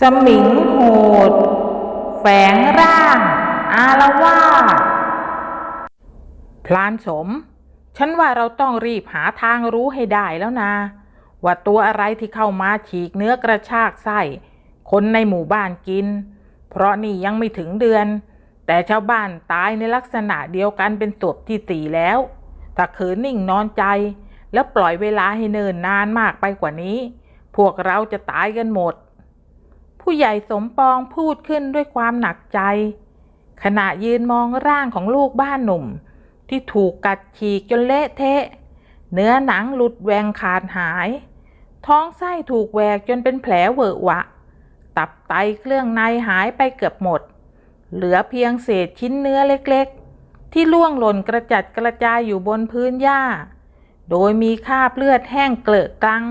สมิงโหด แฝงร่าง อารวาสพลานสม ฉันว่าเราต้องรีบหาทางรู้ให้ได้แล้วนะ ว่าตัวอะไรที่เข้ามาฉีกเนื้อกระชากไส้ คนในหมู่บ้านกิน เพราะนี่ยังไม่ถึงเดือน แต่ชาวบ้านตายในลักษณะเดียวกันเป็นศพที่สี่แล้ว ถ้าขืนนิ่งนอนใจ แล้วปล่อยเวลาให้เนินนานมากไปกว่านี้ พวกเราจะตายกันหมด ผู้ใหญ่สมปองพูดขึ้นด้วยความหนักใจ ขณะยืนมองร่างของลูกบ้านหนุ่ม ที่ถูกกัดฉีกจนเละเทะ เนื้อหนังหลุดแหวงขาดหาย ท้องไส้ถูกแหวกจนเป็นแผลเวอะหวะ ตับไตเครื่องในหายไปเกือบหมด เหลือเพียงเศษชิ้นเนื้อเล็กๆ ที่ล่วงหล่นกระจัดกระจายอยู่บนพื้นหญ้า โดยมีคราบเลือดแห้งเกลอะกัง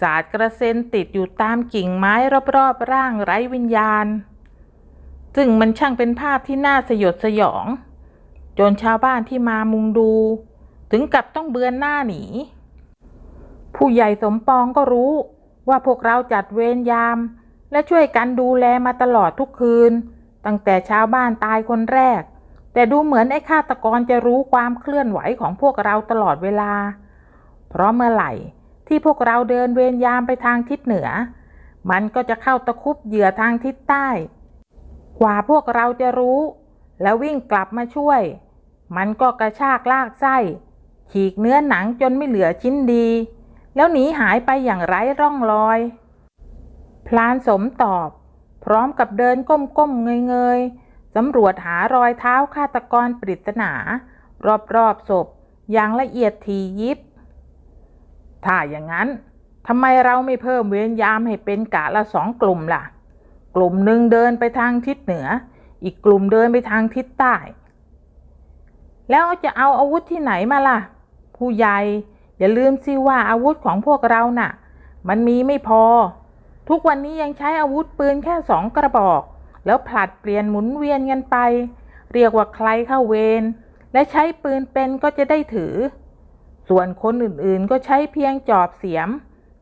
สาดกระเซ็นติดอยู่ตามกิ่งไม้รอบๆร่างไร้วิญญาณ ซึ่งมันช่างเป็นภาพที่น่าสยดสยอง จนชาวบ้านที่มามุงดู ถึงกับต้องเบือนหน้าหนี ผู้ใหญ่สมปองก็รู้ว่าพวกเราจัดเวรยาม และช่วยกันดูแลมาตลอดทุกคืน ตั้งแต่ชาวบ้านตายคนแรก แต่ดูเหมือนไอ้ฆาตกรจะรู้ความเคลื่อนไหวของพวกเราตลอดเวลา เพราะเมื่อไหร่ ที่พวกเราเดินเวรยามไปทางทิศเหนือ มันก็จะเข้าตะคุบเหยื่อทางทิศใต้ กว่าพวกเราจะรู้ แล้ววิ่งกลับมาช่วย มันก็กระชากลากไส้ ฉีกเนื้อหนังจนไม่เหลือชิ้นดี แล้วหนีหายไปอย่างไร้ร่องรอย พลานสมตอบ พร้อมกับเดินก้มๆเงยๆสำรวจหารอยเท้าฆาตกรปริศนารอบๆศพอย่างละเอียดทียิบ ถ้าอย่างนั้นทำไมเราไม่เพิ่มเวรยามให้เป็นกะละสองกลุ่มล่ะ กลุ่มหนึ่งเดินไปทางทิศเหนือ อีกกลุ่มเดินไปทางทิศใต้ แล้วจะเอาอาวุธที่ไหนมาล่ะ ผู้ใหญ่อย่าลืมสิว่าอาวุธของพวกเราน่ะ มันมีไม่พอ ทุกวันนี้ยังใช้อาวุธปืนแค่สองกระบอก แล้วผลัดเปลี่ยนหมุนเวียนกันไป เรียกว่าใครเข้าเวรและใช้ปืนเป็นก็จะได้ถือ ส่วนคนอื่นๆก็ใช้เพียงจอบเสียม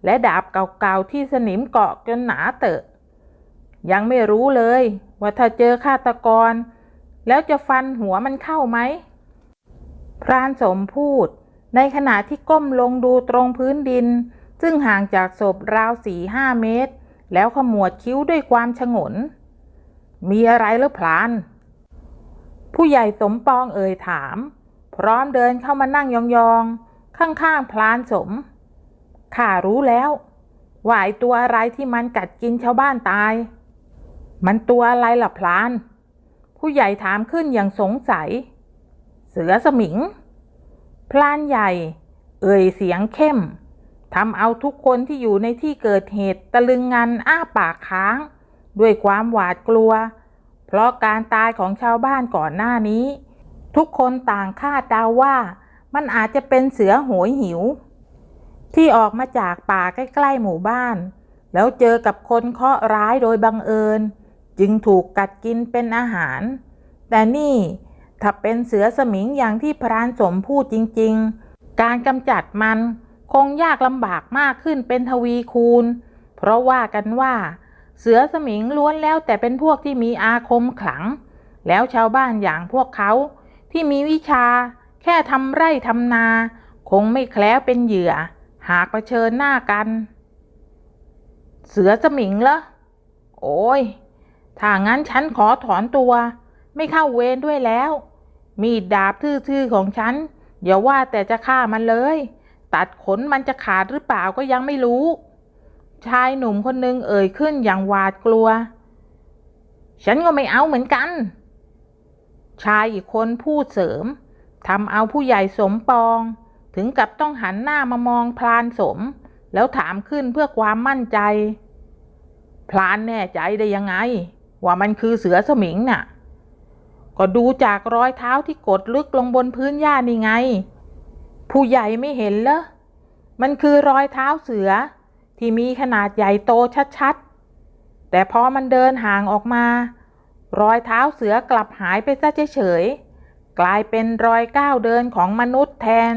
และดาบเก่าๆที่สนิมเกาะจนหนาเตอะ ยังไม่รู้เลยว่าถ้าเจอฆาตกร แล้วจะฟันหัวมันเข้าไหม พรานสมพูด ในขณะที่ก้มลงดูตรงพื้นดิน ซึ่งห่างจากศพราวสี่ห้าเมตร แล้วขมวดคิ้วด้วยความฉงน มีอะไรหรือพลาน ผู้ใหญ่สมปองเอ่ยถาม พร้อมเดินเข้ามานั่งยองๆ ข้างๆพลานสม ข้ารู้แล้วว่าไอตัวอะไรที่มันกัดกินชาวบ้านตาย มันตัวอะไรล่ะพลาน ผู้ใหญ่ถามขึ้นอย่างสงสัย เสือสมิง พลานใหญ่ เอ่ยเสียงเข้มทำเอาทุกคนที่อยู่ในที่เกิดเหตุตะลึงงันอ้าปากค้าง ด้วยความหวาดกลัว เพราะการตายของชาวบ้านก่อนหน้านี้ ทุกคนต่างคาดเดาว่า มันอาจจะเป็นเสือโหยหิว ที่ออกมาจากป่าใกล้ๆหมู่บ้าน แล้วเจอกับคนเคราะห์ร้ายโดยบังเอิญ จึงถูกกัดกินเป็นอาหาร แต่นี่ถ้าเป็นเสือสมิงอย่างที่พรานสมพูดจริงๆ การกำจัดมันคงยากลำบากมากขึ้นเป็นทวีคูณ เพราะว่ากันว่า เสือสมิงล้วนแล้วแต่เป็นพวกที่มีอาคมขลัง แล้วชาวบ้านอย่างพวกเขาที่มีวิชา แค่ทำไร่ทำนา คงไม่แคล้วเป็นเหยื่อ หากเผชิญหน้ากัน เสือสมิงเหรอ โอ้ย ถ้างั้นฉันขอถอนตัว ไม่เข้าเวรด้วยแล้ว มีดดาบทื่อๆของฉัน อย่าว่าแต่จะฆ่ามันเลย ตัดขนมันจะขาดหรือเปล่าก็ยังไม่รู้ ชายหนุ่มคนหนึ่งเอ่ยขึ้นอย่างหวาดกลัว ฉันก็ไม่เอาเหมือนกัน ชายอีกคนพูดเสริม ทำเอาผู้ใหญ่สมปอง ถึงกับต้องหันหน้ามามองพลานสม แล้วถามขึ้นเพื่อความมั่นใจ พลานแน่ใจได้ยังไง ว่ามันคือเสือสมิงน่ะ ก็ดูจากรอยเท้าที่กดลึกลงบนพื้นหญ้านี่ไง ผู้ใหญ่ไม่เห็นเหรอมันคือรอยเท้าเสือ ที่มีขนาดใหญ่โตชัดๆ แต่พอมันเดินห่างออกมา รอยเท้าเสือกลับหายไปซะเฉยๆ กลายเป็นรอยก้าวเดินของมนุษย์แทน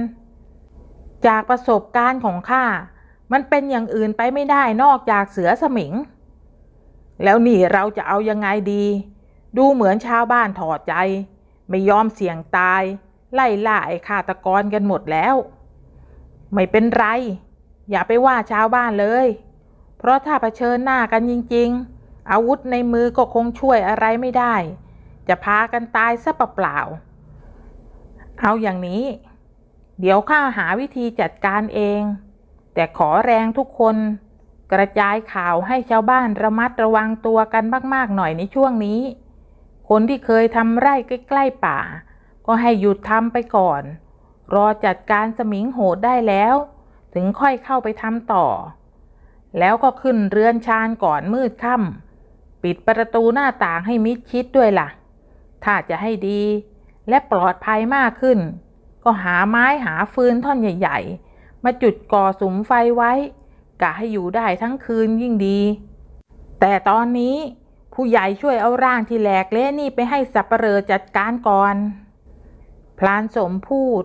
จากประสบการณ์ของข้า มันเป็นอย่างอื่นไปไม่ได้นอกจากเสือสมิง แล้วนี่เราจะเอายังไงดี ดูเหมือนชาวบ้านถอดใจ ไม่ยอมเสี่ยงตาย ไล่ล่าไอ้ฆาตกรกันหมดแล้ว ไม่เป็นไร อย่าไปว่าชาวบ้านเลย เพราะถ้าเผชิญหน้ากันจริง ๆ อาวุธในมือก็คงช่วยอะไรไม่ได้ จะพากันตายซะเปล่าๆ เอาอย่างนี้ เดี๋ยวข้าหาวิธีจัดการเอง แต่ขอแรงทุกคน กระจายข่าวให้ชาวบ้านระมัดระวังตัวกันมาก ๆ หน่อยในช่วงนี้ คนที่เคยทำไร่ใกล้ ๆ ป่า ก็ให้หยุดทำไปก่อน รอจัดการสมิงโหดได้แล้ว ถึงค่อยเข้าไปทำต่อ แล้วก็ขึ้นเรือนชานก่อนมืดค่ำปิดประตูหน้าต่างให้มิดชิดด้วยล่ะ ถ้าจะให้ดี และปลอดภัยมากขึ้น ก็หาไม้หาฟืนท่อนใหญ่ ๆ มาจุดก่อสุมไฟไว้กะให้อยู่ได้ทั้งคืนยิ่งดี แต่ตอนนี้ผู้ใหญ่ช่วยเอาร่างที่แหลกเละนี่ไปให้สับเปลอจัดการก่อน พลานสมพูด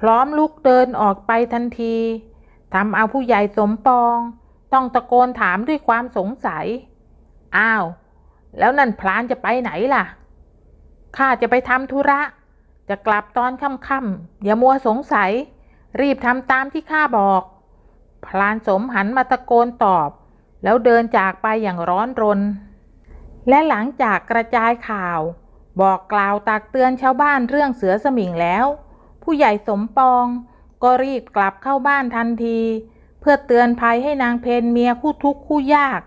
พร้อมลุกเดินออกไปทันทีทำเอาผู้ใหญ่สมปอง ต้องตะโกนถามด้วยความสงสัย อ้าว แล้วนั่นพลานจะไปไหนล่ะ ข้าจะไปทำธุระ จะกลับตอนค่ำๆอย่ามัวสงสัย รีบทำตามที่ข้าบอก พลานสมหันมาตะโกนตอบ แล้วเดินจากไปอย่างร้อนรน และหลังจากกระจายข่าว บอกกล่าวตักเตือนชาวบ้านเรื่องเสือสมิงแล้ว ผู้ใหญ่สมปองก็รีบกลับเข้าบ้านทันที เพื่อเตือนภัยให้นางเพนเมียคู่ทุกข์คู่ยาก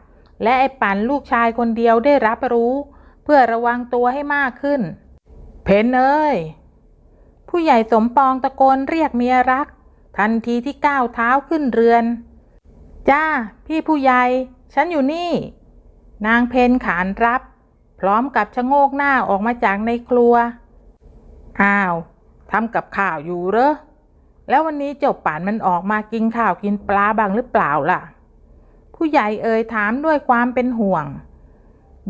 และไอ้ปั่นลูกชายคนเดียวได้รับรู้ พื่อระวังตัวให้มากขึ้น เพนเอ้ย ผู้ใหญ่สมปองตะโกนเรียกเมียรัก ทันทีที่ก้าวเท้าขึ้นเรือน จ้า พี่ผู้ใหญ่ ฉันอยู่นี่ นางเพนขานรับ พร้อมกับชะโงกหน้าออกมาจากในครัว อ้าวทำกับข้าวอยู่เหรอ แล้ววันนี้เจ้าป่านมันออกมากินข้าวกินปลาบ้างหรือเปล่าล่ะ ผู้ใหญ่เอ่ยถามด้วยความเป็นห่วง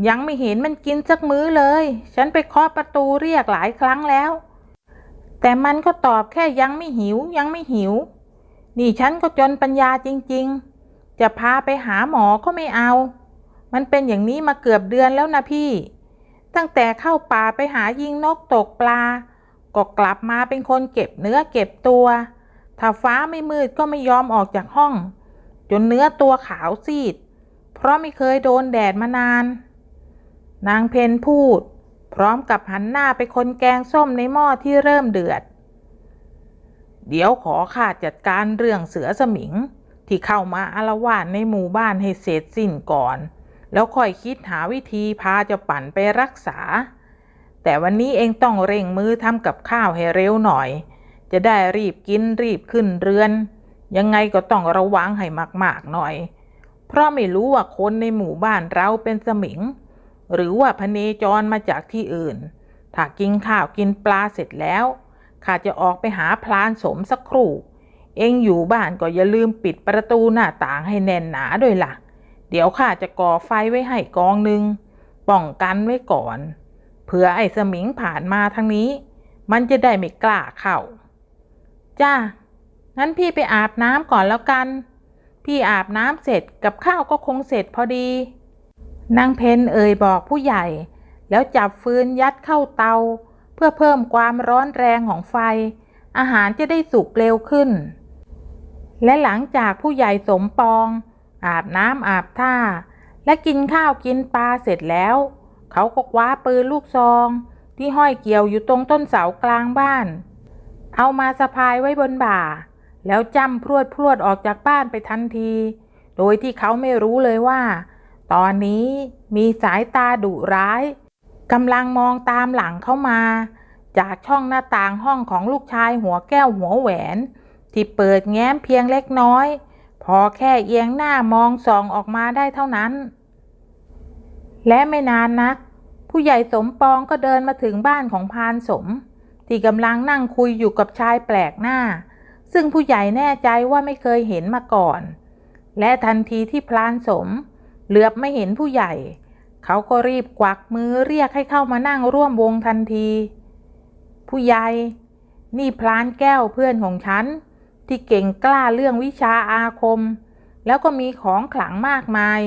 ยังไม่เห็นมันกินสักมื้อเลย ฉันไปเคาะประตูเรียกหลายครั้งแล้ว แต่มันก็ตอบแค่ยังไม่หิวยังไม่หิว นี่ฉันก็จนปัญญาจริง ๆ จะพาไปหาหมอก็ไม่เอา มันเป็นอย่างนี้มาเกือบเดือนแล้วนะพี่ ตั้งแต่เข้าป่าไปหายิงนกตกปลา ก็กลับมาเป็นคนเก็บเนื้อเก็บตัว ถ้าฟ้าไม่มืดก็ไม่ยอมออกจากห้อง จนเนื้อตัวขาวซีด เพราะไม่เคยโดนแดดมานาน นางเพนพูด พร้อมกับหันหน้าไปคนแกงส้มในหม้อที่เริ่มเดือด เดี๋ยวขอข้าจัดการเรื่องเสือสมิง ที่เข้ามาอาละวาดในหมู่บ้านให้เสร็จสิ้นก่อน แล้วค่อยคิดหาวิธีพาเจะปั่นไปรักษา แต่วันนี้เองต้องเร่งมือทำกับข้าวให้เร็วหน่อย จะได้รีบกินรีบขึ้นเรือน ยังไงก็ต้องระวังให้มากๆหน่อย เพราะไม่รู้ว่าคนในหมู่บ้านเราเป็นสมิง หรือว่าพเนจรมาจากที่อื่น ถ้ากินข้าวกินปลาเสร็จแล้ว ข้าจะออกไปหาพลานสมสักครู่ เองอยู่บ้านก็อย่าลืมปิดประตูหน้าต่างให้แน่นหนาด้วยล่ะ เดี๋ยวข้าจะก่อไฟไว้ให้กองหนึ่งป้องกันไว้ก่อน เผื่อไอ้สมิงผ่านมาทางนี้ มันจะได้ไม่กล้าเข้า จ้า งั้นพี่ไปอาบน้ำก่อนแล้วกัน พี่อาบน้ำเสร็จกับข้าวก็คงเสร็จพอดี นางเพนเอ่ยบอกผู้ใหญ่ แล้วจับฟืนยัดเข้าเตา เพื่อเพิ่มความร้อนแรงของไฟ อาหารจะได้สุกเร็วขึ้น และหลังจากผู้ใหญ่สมปอง อาบน้ำอาบท่า และกินข้าวกินปลาเสร็จแล้ว เขาก็คว้าปืนลูกซอง ที่ห้อยเกี่ยวอยู่ตรงต้นเสากลางบ้าน เอามาสะพายไว้บนบ่า แล้วจำพรวดพรวดออกจากบ้านไปทันที โดยที่เขาไม่รู้เลยว่า ตอนนี้มีสายตาดุร้ายกำลังมองตามหลังเข้ามา จากช่องหน้าต่างห้องของลูกชายหัวแก้วหัวแหวน ที่เปิดแง้มเพียงเล็กน้อย พอแค่เอียงหน้ามองส่องออกมาได้เท่านั้น และไม่นานนัก ผู้ใหญ่สมปองก็เดินมาถึงบ้านของพานสม ที่กำลังนั่งคุยอยู่กับชายแปลกหน้า ซึ่งผู้ใหญ่แน่ใจว่าไม่เคยเห็นมาก่อน และทันทีที่พลานสม เหลือบไม่เห็นผู้ใหญ่ เขาก็รีบกวักมือเรียกให้เข้ามานั่งร่วมวงทันที ผู้ใหญ่ นี่พลานแก้วเพื่อนของฉัน ที่เก่งกล้าเรื่องวิชาอาคม แล้วก็มีของขลังมากมาย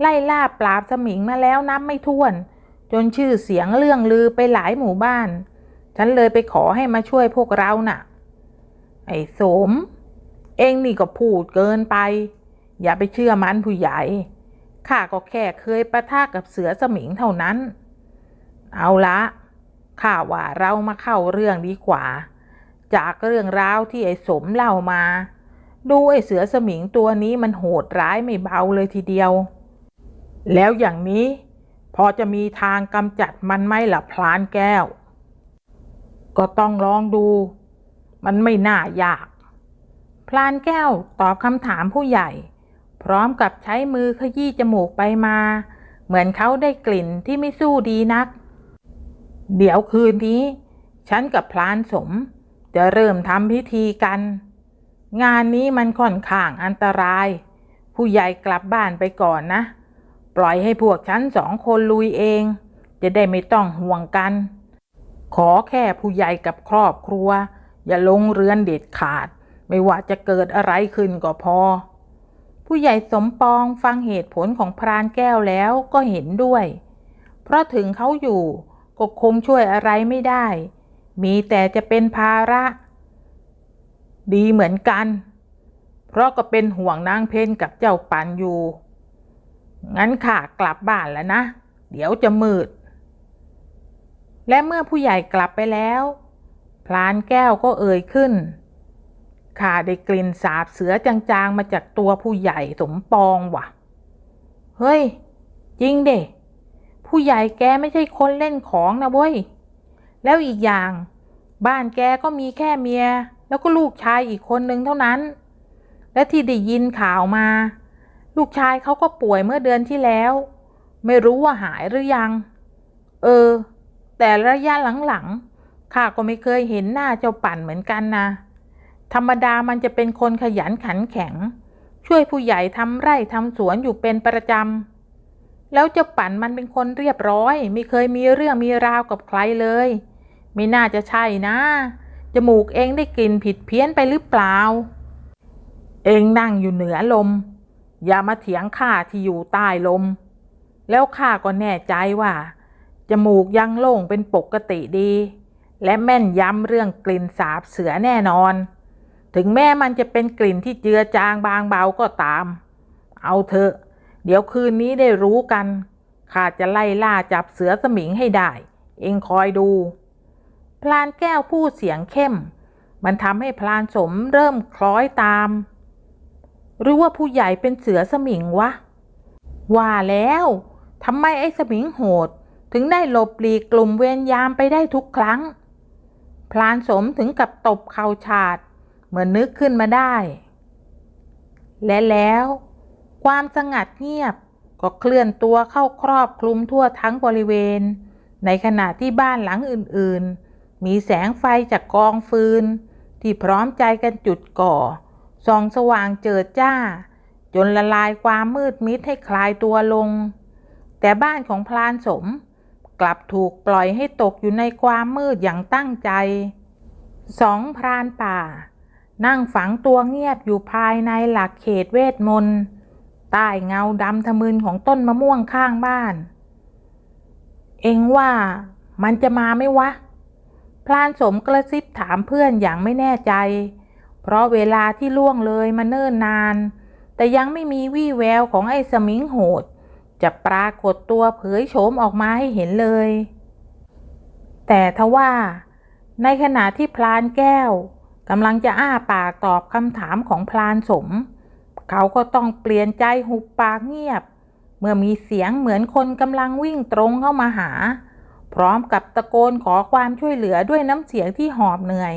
ไล่ล่าปราบสมิงมาแล้วนับไม่ถ้วน จนชื่อเสียงเรื่องลือไปหลายหมู่บ้าน ฉันเลยไปขอให้มาช่วยพวกเราน่ะ ไอ้สม เองนี่ก็พูดเกินไป อย่าไปเชื่อมันผู้ใหญ่ ข้าก็แค่เคยประทะกับเสือสมิงเท่านั้น เอาละ ข้าว่าเรามาเข้าเรื่องดีกว่า จากเรื่องราวที่ไอ้สมเล่ามา ดูไอ้เสือสมิงตัวนี้มันโหดร้ายไม่เบาเลยทีเดียว แล้วอย่างนี้ พอจะมีทางกำจัดมันไหมล่ะพลานแก้ว ก็ต้องลองดู มันไม่น่ายาก พลานแก้วตอบคำถามผู้ใหญ่ พร้อมกับใช้มือขยี้จมูกไปมา เหมือนเขาได้กลิ่นที่ไม่สู้ดีนัก เดี๋ยวคืนนี้ ฉันกับพลานสม จะเริ่มทำพิธีกัน งานนี้มันค่อนข้างอันตราย ผู้ใหญ่กลับบ้านไปก่อนนะ ปล่อยให้พวกฉันสองคนลุยเอง จะได้ไม่ต้องห่วงกัน ขอแค่ผู้ใหญ่กับครอบครัว อย่าลงเรือนเด็ดขาด ไม่ว่าจะเกิดอะไรขึ้นก็พอ ผู้ใหญ่สมปองฟังเหตุผลของพรานแก้วแล้วก็เห็นด้วย เพราะถึงเขาอยู่ก็คงช่วยอะไรไม่ได้ มีแต่จะเป็นภาระ ดีเหมือนกัน เพราะก็เป็นห่วงนางเพนกับเจ้าปันอยู่ งั้นข้ากลับบ้านแล้วนะ เดี๋ยวจะมืด และเมื่อผู้ใหญ่กลับไปแล้ว พลานแก้วก็เอ่ยขึ้น ข้าได้กลิ่นสาบเสือจางๆมาจากตัวผู้ใหญ่สมปองว่ะ เฮ้ย จริงเด้ผู้ใหญ่แกไม่ใช่คนเล่นของนะเว้ย แล้วอีกอย่าง บ้านแกก็มีแค่เมีย แล้วก็ลูกชายอีกคนนึงเท่านั้น และที่ได้ยินข่าวมา ลูกชายเขาก็ป่วยเมื่อเดือนที่แล้ว ไม่รู้ว่าหายหรือยัง เออ แต่ระยะหลังๆข้าก็ไม่เคยเห็นหน้าเจ้าปั่นเหมือนกันนะ ธรรมดามันจะเป็นคนขยันขันแข็ง ช่วยผู้ใหญ่ทำไร่ทำสวนอยู่เป็นประจำ แล้วเจ้าปั่นมันเป็นคนเรียบร้อย ไม่เคยมีเรื่องมีราวกับใครเลย ไม่น่าจะใช่นะจมูกเองได้กลิ่นผิดเพี้ยนไปหรือเปล่า เองนั่งอยู่เหนือลม อย่ามาเถียงข้าที่อยู่ใต้ลม แล้วข้าก็แน่ใจว่าจมูกยังโล่งเป็นปกติดี และแม่นยำเรื่องกลิ่นสาบเสือแน่นอน ถึงแม้มันจะเป็นกลิ่นที่เจือจางบางเบาก็ตาม เอาเถอะ เดี๋ยวคืนนี้ได้รู้กัน ข้าจะไล่ล่าจับเสือสมิงให้ได้ เองคอยดู พลานแก้วพูดเสียงเข้ม มันทำให้พลานสมเริ่มคล้อยตาม หรือว่าผู้ใหญ่เป็นเสือสมิงวะ ว่าแล้วทำไมไอ้สมิงโหด ถึงได้หลบหลีกกลุ่มเวรยามไปได้ทุกครั้ง พลานสมถึงกับตบเข่าฉาด เหมือนนึกขึ้นมาได้ และแล้ว ความสงัดเงียบก็เคลื่อนตัวเข้าครอบคลุมทั่วทั้งบริเวณ ในขณะที่บ้านหลังอื่นๆ มีแสงไฟจากกองฟืน ที่พร้อมใจกันจุดก่อส่องสว่างเจิดจ้า จนละลายความมืดมิดให้คลายตัวลง แต่บ้านของพลานสม กลับถูกปล่อยให้ตกอยู่ในความมืดอย่างตั้งใจสองพรานป่า นั่งฝังตัวเงียบอยู่ภายในหลักเขตเวทมนต์ใต้เงาดำทะมึนของต้นมะม่วงข้างบ้าน เองว่ามันจะมาไหมวะ พลานสมกระซิบถามเพื่อนอย่างไม่แน่ใจ เพราะเวลาที่ล่วงเลยมาเนิ่นนาน แต่ยังไม่มีวี่แววของไอ้สมิงโหด จะปรากฏตัวเผยโฉมออกมาให้เห็นเลย แต่ทว่า ในขณะที่พลานแก้ว กำลังจะอ้าปากตอบคำถามของพลานสม เขาก็ต้องเปลี่ยนใจหุบปากเงียบ เมื่อมีเสียงเหมือนคนกำลังวิ่งตรงเข้ามาหา พร้อมกับตะโกนขอความช่วยเหลือด้วยน้ำเสียงที่หอบเหนื่อย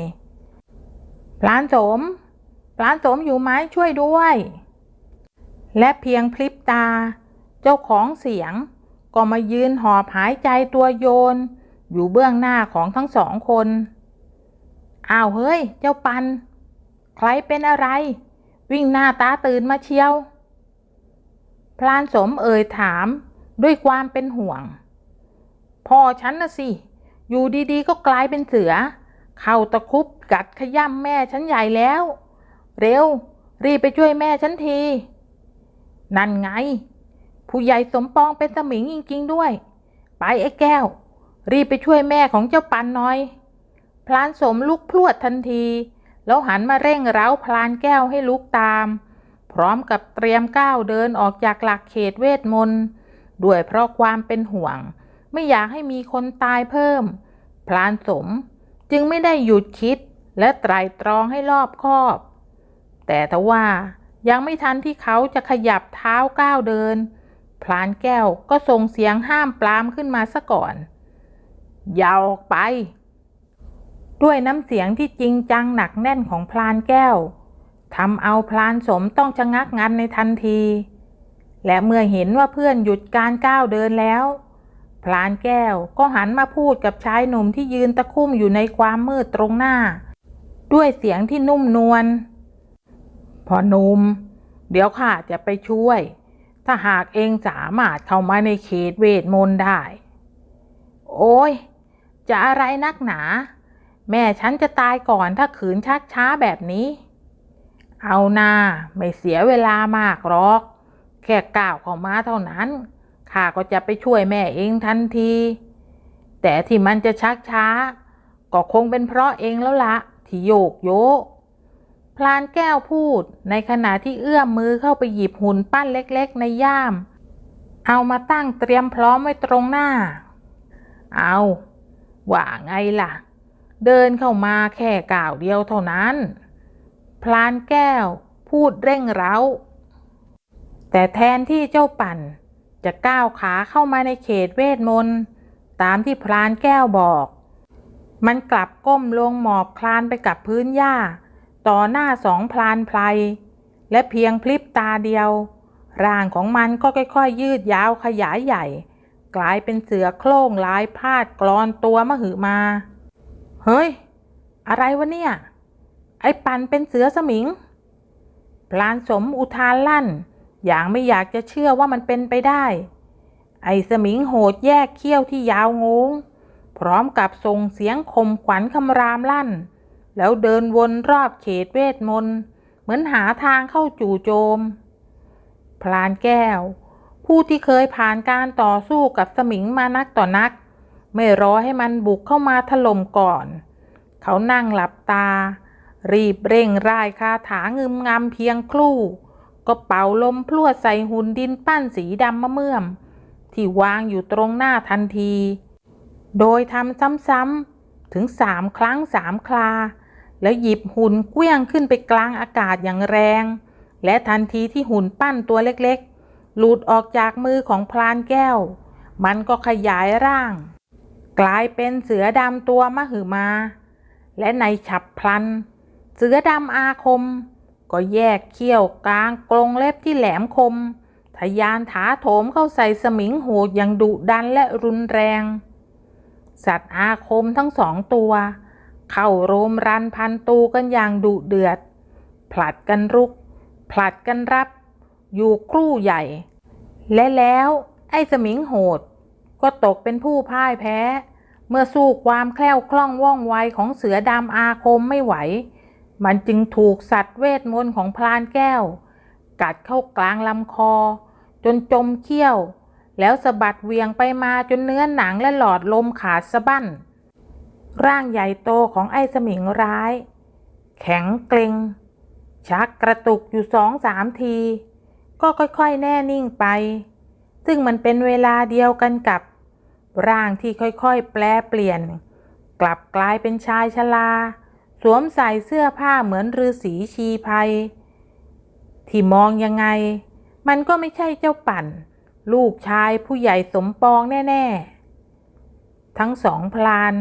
พลานสมพลานสมอยู่ไหมช่วยด้วย และเพียงพลิบตา เจ้าของเสียงก็มายืนหอบหายใจตัวโยน อยู่เบื้องหน้าของทั้งสองคน อ้าวเฮ้ย เจ้าปัน ใครเป็นอะไร วิ่งหน้าตาตื่นมาเชียว พลานสมเอ่ยถามด้วยความเป็นห่วง พ่อฉันนะสิ อยู่ดีๆ ก็กลายเป็นเสือ เข้าตะคุบกัดขย่ำแม่ฉันใหญ่แล้ว เร็ว รีบไปช่วยแม่ฉันที นั่นไง ผู้ใหญ่สมปองเป็นสมิงจริงๆด้วย ไปไอ้แก้ว รีบไปช่วยแม่ของเจ้าปันหน่อย พลานสมลุกพรวดทันที แล้วหันมาเร่งเร้าพลานแก้วให้ลุกตาม พร้อมกับเตรียมก้าวเดินออกจากหลักเขตเวทมนต์ด้วยเพราะความเป็นห่วง ไม่อยากให้มีคนตายเพิ่ม พลานสมจึงไม่ได้หยุดคิดและไตรตรองให้รอบคอบ แต่ทว่ายังไม่ทันที่เขาจะขยับเท้าก้าวเดิน พลานแก้วก็ส่งเสียงห้ามปรามขึ้นมาซะก่อน อย่าออกไป ด้วยน้ำเสียงที่จริงจังหนักแน่นของพลานแก้วทำเอาพลานสมต้องชะงักงันในทันที และเมื่อเห็นว่าเพื่อนหยุดการก้าวเดินแล้ว พลานแก้วก็หันมาพูดกับชายหนุ่มที่ยืนตะคุ่มอยู่ในความมืดตรงหน้า ด้วยเสียงที่นุ่มนวลพอนุ่มเดี๋ยวข้าจะไปช่วย ถ้าหากเองสามารถเข้ามาในเขตเวทมนต์ได้ โอ้ยจะอะไรนักหนา แม่ฉันจะตายก่อนถ้าขืนชักช้าแบบนี้ เอานาไม่เสียเวลามากหรอก แค่ก้าวเข้ามาเท่านั้น ข้าก็จะไปช่วยแม่เองทันที แต่ที่มันจะชักช้า ก็คงเป็นเพราะเองแล้วละที่โยกโยกพลานแก้วพูดในขณะที่เอื้อมมือเข้าไปหยิบหุ่นปั้นเล็กๆในย่าม เอามาตั้งเตรียมพร้อมไว้ตรงหน้า เอาว่าไงล่ะ เดินเข้ามาแค่ก่าวเดียวเท่านั้น พลานแก้วพูดเร่งเร้า แต่แทนที่เจ้าปั่นจะก้าวขาเข้ามาในเขตเวทมนต์ตามที่พลานแก้วบอก มันกลับก้มลงหมอบคลานไปกับพื้นหญ้า ต่อหน้าสองพลานไพรและเพียงพลิบตาเดียว ร่างของมันก็ค่อยๆ ยืดยาวขยายใหญ่ กลายเป็นเสือโคร่งลายพาดกรอนตัวมหึมา เฮ้ย อะไรวะเนี่ย ไอ้ปันเป็นเสือสมิง พลานสมอุทานลั่น อย่างไม่อยากจะเชื่อว่ามันเป็นไปได้ ไอ้สมิงโหดแยกเขี้ยวที่ยาวงงพร้อมกับส่งเสียงข่มขวัญคำรามลั่น แล้วเดินวนรอบเขตเวทมนต์เหมือนหาทางเข้าจู่โจม พลานแก้ว ผู้ที่เคยผ่านการต่อสู้กับสมิงมานักต่อนัก ไม่รอให้มันบุกเข้ามาถล่มก่อน เขานั่งหลับตา รีบเร่งร่ายคาถางึมงำเพียงครู่ ก็เป่าลมพลวดใส่หุ่นดินปั้นสีดำมะเมื่อม ที่วางอยู่ตรงหน้าทันที โดยทำซ้ำๆถึงสามครั้งสามคลา แล้วหยิบหุ่นเกลี้ยงขึ้นไปกลางอากาศอย่างแรง และทันทีที่หุ่นปั้นตัวเล็กๆ หลุดออกจากมือของพลานแก้ว มันก็ขยายร่าง กลายเป็นเสือดำตัวมหึมา และในฉับพลัน เสือดำอาคม ก็แยกเขี้ยวกลางกรงเล็บที่แหลมคมทะยานถาโถมเข้าใส่สมิงโหดอย่างดุดันและรุนแรง สัตว์อาคมทั้งสองตัว เข้าโรมรันพันตูกันอย่างดุเดือด ผลัดกันรุก ผลัดกันรับ อยู่ครู่ใหญ่ และแล้วไอ้สมิงโหด ก็ตกเป็นผู้พ่ายแพ้ เมื่อสู้ความแคล้วคล่องว่องไวของเสือดำอาคมไม่ไหว มันจึงถูกสัตว์เวทมนต์ของพลานแก้ว กัดเข้ากลางลำคอ จนจมเขี้ยว แล้วสะบัดเวียงไปมาจนเนื้อหนังและหลอดลมขาดสะบั้น ร่างใหญ่โตของไอ้สมิงร้าย แข็งเกร็งชักกระตุกอยู่สองสามที ก็ค่อยๆแน่นิ่งไป ซึ่งมันเป็นเวลาเดียวกันกับ ร่างที่ค่อยๆ แปลเปลี่ยน กลับกลายเป็นชายชราสวมใส่เสื้อผ้าเหมือนฤาษีชีภัย ที่มองยังไง มันก็ไม่ใช่เจ้าปั่น ลูกชายผู้ใหญ่สมปองแน่ ๆ ทั้งสองพลาน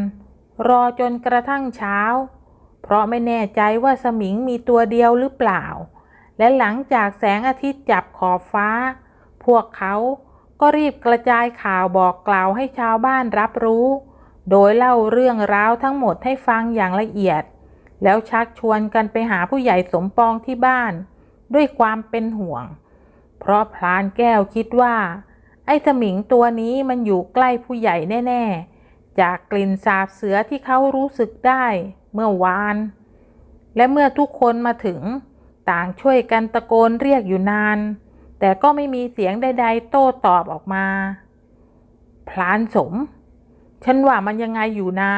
รอจนกระทั่งเช้า เพราะไม่แน่ใจว่าสมิงมีตัวเดียวหรือเปล่า และหลังจากแสงอาทิตย์จับขอบฟ้า พวกเขา ก็รีบกระจายข่าวบอกกล่าวให้ชาวบ้านรับรู้ โดยเล่าเรื่องราวทั้งหมดให้ฟังอย่างละเอียด แล้วชักชวนกันไปหาผู้ใหญ่สมปองที่บ้าน ด้วยความเป็นห่วง เพราะพลานแก้วคิดว่า ไอ้สมิงตัวนี้มันอยู่ใกล้ผู้ใหญ่แน่ ๆ จากกลิ่นสาบเสือที่เขารู้สึกได้เมื่อวาน และเมื่อทุกคนมาถึง ต่างช่วยกันตะโกนเรียกอยู่นาน แต่ก็ไม่มีเสียงใด ๆ โต้ตอบออกมา พลานสม ฉันว่ามันยังไงอยู่นา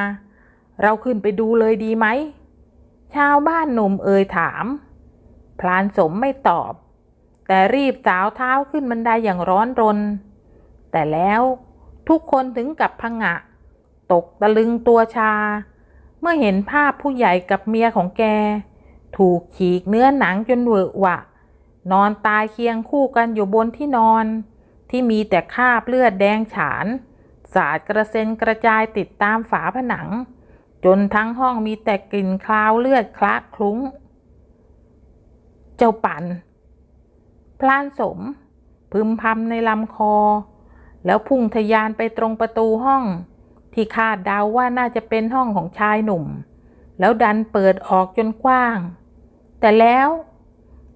เราขึ้นไปดูเลยดีไหม ชาวบ้านหนุ่มเอ่ยถาม พลานสมไม่ตอบ แต่รีบสาวเท้าขึ้นบันไดอย่างร้อนรน แต่แล้วทุกคนถึงกับพังะ ตกตะลึงตัวชา เมื่อเห็นภาพผู้ใหญ่กับเมียของแก ถูกฉีกเนื้อหนังจนเวอะหวะ นอนตายเคียงคู่กันอยู่บนที่นอน ที่มีแต่คราบเลือดแดงฉาน สาดกระเซ็นกระจายติดตามฝาผนัง จนทั้งห้องมีแต่กลิ่นคลาวเลือดคละคลุ้ง เจ้าปันพลานสม พึมพำในลำคอ แล้วพุ่งทะยานไปตรงประตูห้อง ที่คาดเดาว่าน่าจะเป็นห้องของชายหนุ่ม แล้วดันเปิดออกจนกว้าง แต่แล้ว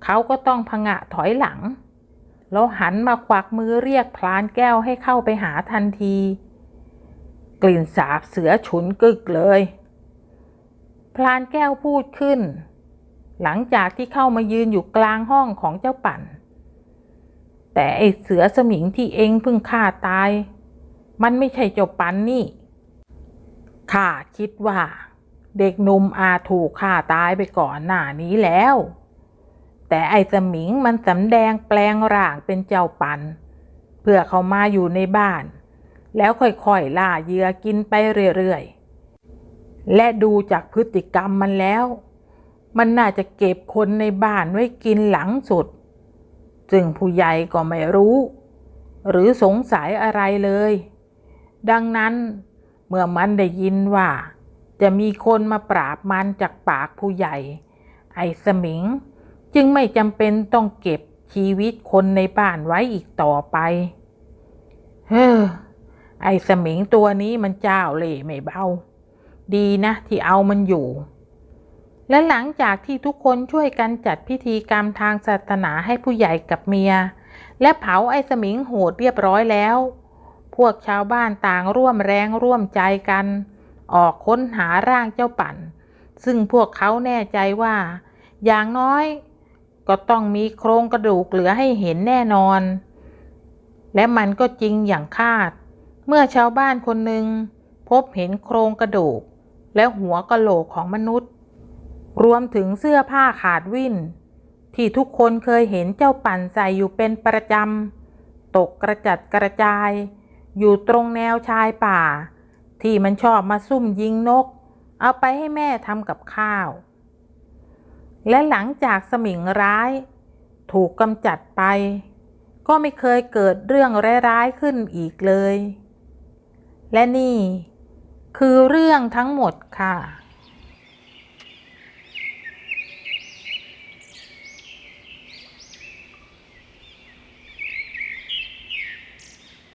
เขาก็ต้องพงะถอยหลัง แล้วหันมาควักมือเรียกพลานแก้วให้เข้าไปหาทันที กลิ่นสาบเสือฉุนกึกเลย พลานแก้วพูดขึ้น หลังจากที่เข้ามายืนอยู่กลางห้องของเจ้าปั่น แต่ไอเสือสมิงที่เองเพิ่งฆ่าตาย มันไม่ใช่เจ้าปันนี่ข้าคิดว่า เด็กหนุ่มอาถูกฆ่าตายไปก่อนหน้านี้แล้ว แต่ไอ้สมิงมันสำแดงแปลงร่างเป็นเจ้าปัน เพื่อเขามาอยู่ในบ้าน แล้วค่อยๆล่าเหยื่อกินไปเรื่อยๆ และดูจากพฤติกรรมมันแล้ว มันน่าจะเก็บคนในบ้านไว้กินหลังสุดซึ่งผู้ใหญ่ก็ไม่รู้ หรือสงสัยอะไรเลย ดังนั้นเมื่อมันได้ยินว่า จะมีคนมาปราบมันจากปากผู้ใหญ่ ไอ้สมิง จึงไม่จำเป็นต้องเก็บชีวิตคนในบ้านไว้อีกต่อไป เฮ้อ ไอ้สมิงตัวนี้มันเจ้าเล่ไม่เบา ดีนะที่เอามันอยู่ และหลังจากที่ทุกคนช่วยกันจัดพิธีกรรมทางศาสนาให้ผู้ใหญ่กับเมีย และเผาไอ้สมิงโหดเรียบร้อยแล้ว พวกชาวบ้านต่างร่วมแรงร่วมใจกัน ออกค้นหาร่างเจ้าปั่น ซึ่งพวกเขาแน่ใจว่า อย่างน้อย ก็ต้องมีโครงกระดูกเหลือให้เห็นแน่นอน และมันก็จริงอย่างคาด เมื่อชาวบ้านคนหนึ่งพบเห็นโครงกระดูก และหัวกะโหลกของมนุษย์ รวมถึงเสื้อผ้าขาดวิ่น ที่ทุกคนเคยเห็นเจ้าปั่นใส่อยู่เป็นประจำ ตกกระจัดกระจาย อยู่ตรงแนวชายป่า ที่มันชอบมาซุ่มยิงนก เอาไปให้แม่ทำกับข้าว และหลังจากสมิงร้าย ถูกกำจัดไป ก็ไม่เคยเกิดเรื่องร้ายๆขึ้นอีกเลย และนี่คือเรื่องทั้งหมดค่ะ